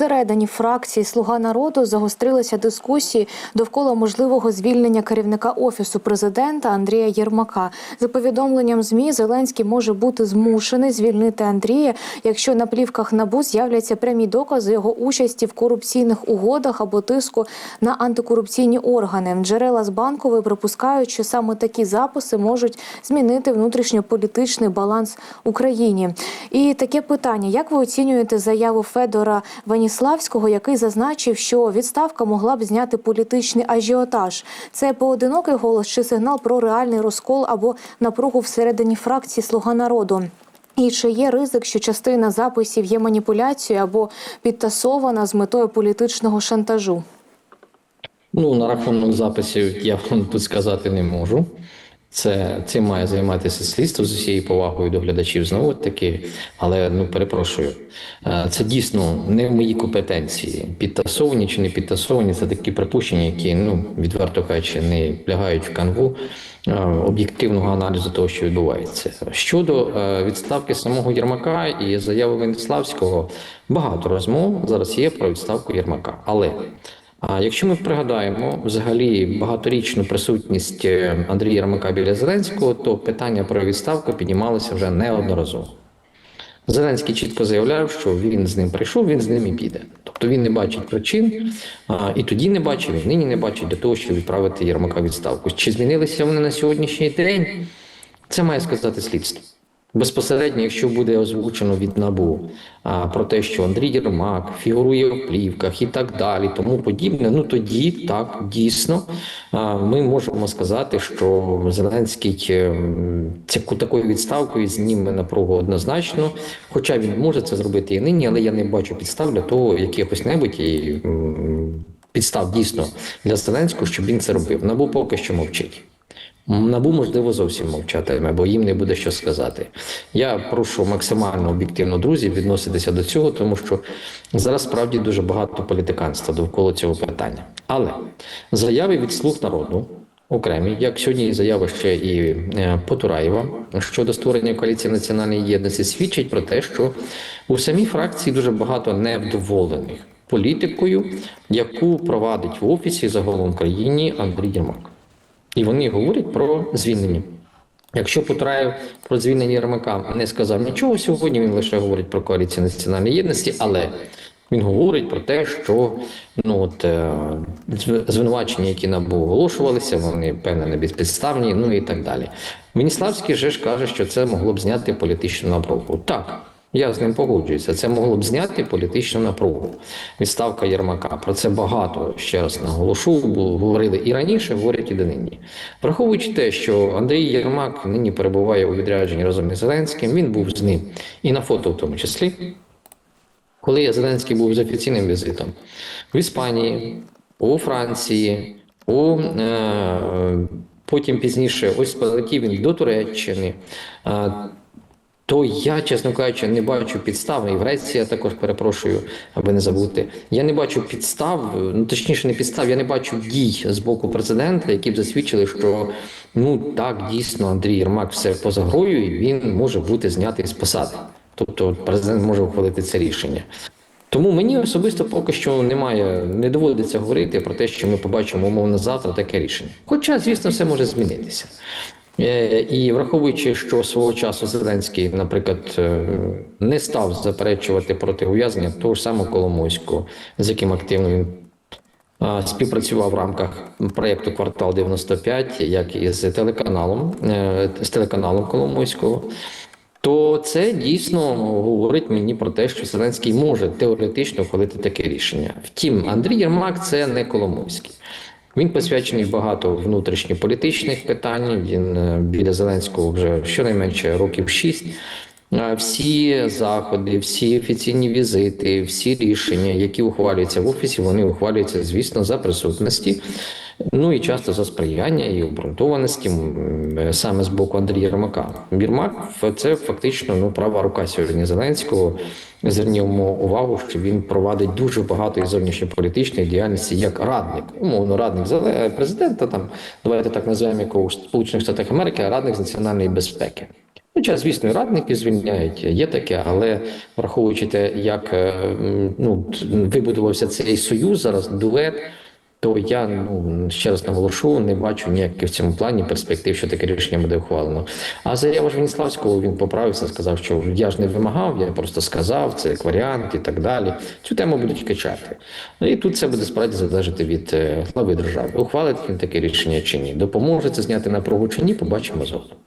Всередині фракції Слуга народу загострилися дискусії довкола можливого звільнення керівника офісу президента Андрія Єрмака. За повідомленням змі Зеленський може бути змушений звільнити Андрія, якщо на плівках набу з'являться прямі докази його участі в корупційних угодах або тиску на антикорупційні органи. Джерела з банкової припускають, що саме такі записи можуть змінити внутрішньополітичний баланс Україні. І таке питання: як ви оцінюєте заяву Федора Ваніславського, який зазначив, що відставка могла б зняти політичний ажіотаж? Це поодинокий голос чи сигнал про реальний розкол або напругу всередині фракції Слуга народу? І чи є ризик, що частина записів є маніпуляцією або підтасована з метою політичного шантажу? Ну, на рахунок записів я вам сказати не можу. Це цим має займатися слідство з усією повагою до глядачів знову таки, але ну перепрошую, Е, це дійсно не в моїй компетенції. Підтасовані чи не підтасовані, це такі припущення, які ну відверто кажучи, не лягають в канву е, об'єктивного аналізу того, що відбувається. Щодо е, відставки самого Єрмака і заяви Венеславського, багато розмов зараз є про відставку Єрмака, але. А якщо ми пригадаємо взагалі багаторічну присутність е, Андрія Єрмака біля Зеленського, то питання про відставку піднімалося вже неодноразово. Зеленський чітко заявляв, що він з ним прийшов, він з ним і піде. Тобто він не бачить причин, а, і тоді не бачив, і нині не бачить для того, щоб відправити Єрмака відставку. Чи змінилися вони на сьогоднішній день? Це має сказати слідство. Безпосередньо, якщо буде озвучено від набу а, про те, що Андрій Єрмак фігурує в плівках і так далі, тому подібне, ну тоді так дійсно а, ми можемо сказати, що Зеленський ем, цяку такою відставкою зніме напругу однозначно. Хоча він може це зробити і нині, але я не бачу підстав для того, якихось небудь і підстав дійсно для Зеленського, щоб він це робив. Набу поки що мовчить. Набу можливо зовсім мовчатиме, бо їм не буде що сказати. Я прошу максимально об'єктивно друзів відноситися до цього, тому що зараз справді дуже багато політиканства довкола цього питання. Але заяви від слуг народу. Окремі, як сьогодні і заява ще і е, Потураєва щодо створення коаліції національної єдності, свідчить про те, що у самій фракції дуже багато невдоволених політикою, яку провадить в офісі загалом в країні Андрій Єрмак. І вони говорять про звільнення. Якщо Потураєв про звільнення Єрмака не сказав нічого сьогодні, він лише говорить про коаліцію національної єдності, але він говорить про те, що ну от е, звинувачення, які набу оголошувалися, вони певне не безпідставні, ну і так далі. Веніславський же ж каже, що це могло б зняти політичну напругу. Так. Я з ним погоджуюся. Це могло б зняти політичну напругу. Відставка Єрмака. Про це багато ще раз наголошу. Говорили і раніше, говорять і донині. Враховуючи те, що Андрій Єрмак нині перебуває у відрядженні разом із Зеленським, він був з ним і на фото, в тому числі. Коли Зеленський був з офіційним візитом в Іспанії, у Франції, у е, потім пізніше ось полетів він до Туреччини. Е, то я, чесно кажучи, не бачу підстав, і в Греції я також перепрошую, аби не забути. Я не бачу підстав, ну точніше, не підстав, я не бачу дій з боку президента, які б засвідчили, що ну так дійсно Андрій Єрмак все поза грою, і він може бути знятий з посади. Тобто президент може ухвалити це рішення. Тому мені особисто поки що немає, не доводиться говорити про те, що ми побачимо умовно завтра таке рішення. Хоча, звісно, все може змінитися. Е, І враховуючи, що свого часу Зеленський, наприклад, е, не став заперечувати проти ув'язнення того ж самого Коломойського, з яким активно він співпрацював в рамках проєкту Квартал 95, як і з телеканалом е, з телеканалом Коломойського. То це дійсно говорить мені про те, що Зеленський може теоретично ухвалити таке рішення. Втім, Андрій Єрмак це не Коломойський. Він посвячений багато внутрішньополітичних питань. Він е, біля Зеленського вже щонайменше років шість. А Всі заходи, всі офіційні візити, всі рішення, які ухвалюються в офісі, вони ухвалюються, звісно, за присутності. Ну і часто за сприяння і обґрунтованості е, саме з боку Андрія Єрмака. Єрмак – це фактично ну права рука сьогодні Зеленського. Звернімо увагу, що він провадить дуже багато зовнішньополітичної діяльності як радник, умовно радник Зеле- президента. Там давайте так називаємо як у Сполучених Штатах Америки, а радник з національної безпеки. Хоча, звісно, і радники звільняють, є таке, але враховуючи те, як е, ну, вибудувався цей союз зараз, дует, то я ну ще раз наголошу, не бачу ніяких в цьому плані перспектив, що таке рішення буде ухвалено. А заява ж він поправився, сказав, що я ж не вимагав, я просто сказав, це як варіант і так далі. Цю тему будуть качати. Ну і тут це буде справді залежати від е, глави держави. Ухвалить він таке рішення чи ні. Допоможе це зняти напругу чи ні, побачимо згодом.